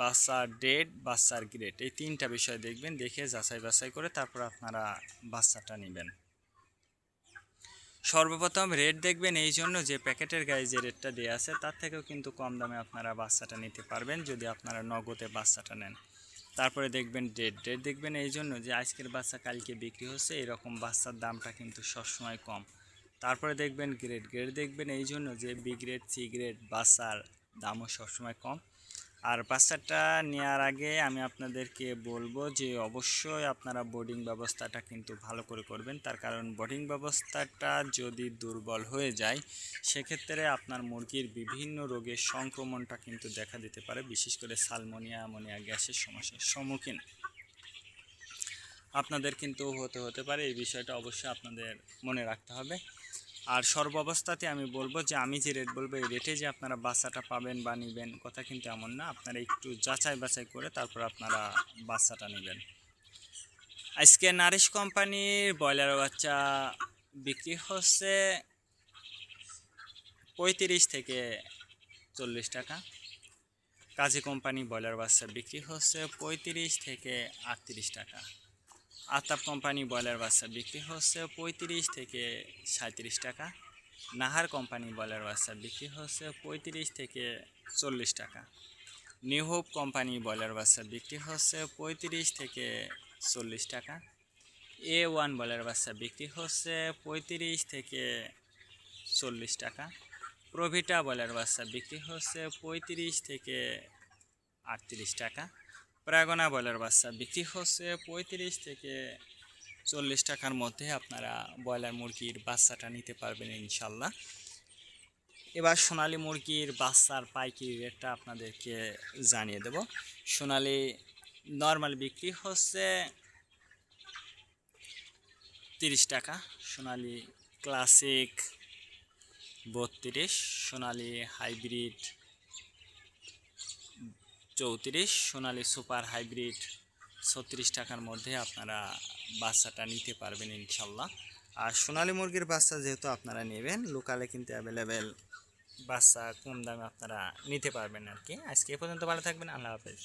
বাচ্চার ডেড বাচ্চার গ্রেড এই তিনটা বিষয় দেখবেন, দেখে যাচাই বাছাই করে তারপর আপনারা বাচ্চাটা নেবেন। সর্বপ্রথম রেট দেখবেন, এই জন্য যে প্যাকেটের গায়ে যে রেটটা দেওয়া আছে, তার থেকেও কিন্তু কম দামে আপনারা বাচ্চাটা নিতে পারবেন, যদি আপনারা নগদে বাচ্চাটা নেন। তারপরে দেখবেন ডেট ডেট দেখবেন এই জন্য যে আজকের বাচ্চা কালকে বিক্রি হচ্ছে, এরকম বাচ্চার দামটা কিন্তু সবসময় কম। তারপরে দেখবেন গ্রেড গ্রেড দেখবেন এই জন্য যে বি গ্রেড সি গ্রেড বাচ্চার দামও সবসময় কম। আর বাচ্চাটা নেওয়ার আগে আমি আপনাদেরকে বলব যে অবশ্যই আপনারা বোর্ডিং ব্যবস্থাটা কিন্তু ভালো করে করবেন। তার কারণ বোর্ডিং ব্যবস্থাটা যদি দুর্বল হয়ে যায়, সেক্ষেত্রে আপনার মুরগির বিভিন্ন রোগের সংক্রমণটা কিন্তু দেখা দিতে পারে, বিশেষ করে সালমোনিয়া, অ্যামোনিয়া, গ্যাসের সমস্যার সম্মুখীন। আপনাদের কিন্তু হতে হতে পারে, এই বিষয়টা অবশ্যই আপনাদের মনে রাখতে হবে। আর সর্বাবস্থাতে আমি বলব যে আমি যে রেট বলব, এই রেটে যে আপনারা বাচ্চাটা পাবেন বা নেবেন, কথা কিন্তু এমন না। আপনারা একটু যাচাই বাছাই করে তারপর আপনারা বাচ্চাটা নেবেন। আজকে নারিশ কোম্পানির ব্রয়লার বাচ্চা বিক্রি হচ্ছে পঁয়ত্রিশ থেকে চল্লিশ টাকা। কাজী কোম্পানি ব্রয়লার বাচ্চা বিক্রি হচ্ছে পঁয়ত্রিশ থেকে আটত্রিশ টাকা। আতাপ কোম্পানি ব্রয়লার বাচ্চা বিক্রি হচ্ছে পঁয়ত্রিশ থেকে সাঁত্রিশ টাকা। নাহার কোম্পানি ব্রয়লার বাচ্চা বিক্রি হচ্ছে পঁয়ত্রিশ থেকে চল্লিশ টাকা। নিউ হোপ কোম্পানি ব্রয়লার বাচ্চা বিক্রি হচ্ছে পঁয়ত্রিশ থেকে চল্লিশ টাকা। এ ওয়ান ব্রয়লার বাচ্চা বিক্রি হচ্ছে পঁয়ত্রিশ থেকে চল্লিশ টাকা। প্রভিটা ব্রয়লার বাচ্চা বিক্রি হচ্ছে পঁয়ত্রিশ থেকে আটত্রিশ টাকা। প্রাগনা ব্রয়লার বাচ্চা বিক্রি হচ্ছে পঁয়ত্রিশ থেকে চল্লিশ টাকার মধ্যে আপনারা ব্রয়লার মুরগির বাচ্চাটা নিতে পারবেন ইনশাল্লাহ। এবার সোনালী মুরগির বাচ্চার পাইকারি রেটটা আপনাদেরকে জানিয়ে দেব। সোনালী নর্মাল বিক্রি হচ্ছে তিরিশ টাকা, সোনালী ক্লাসিক বত্রিশ, সোনালি হাইব্রিড চৌত্রিশ, সোনালী সুপার হাইব্রিড ছত্রিশ টাকার মধ্যে আপনারা বাচ্চাটা নিতে পারবেন ইনশাল্লাহ। আর সোনালী মুরগির বাচ্চা যেহেতু আপনারা নেবেন লোকালে কিন্তু অ্যাভেলেবেল বাচ্চা কম দামে আপনারা নিতে পারবেন আর কি আজকে এ পর্যন্ত ভালো থাকবেন, আল্লাহ হাফেজ।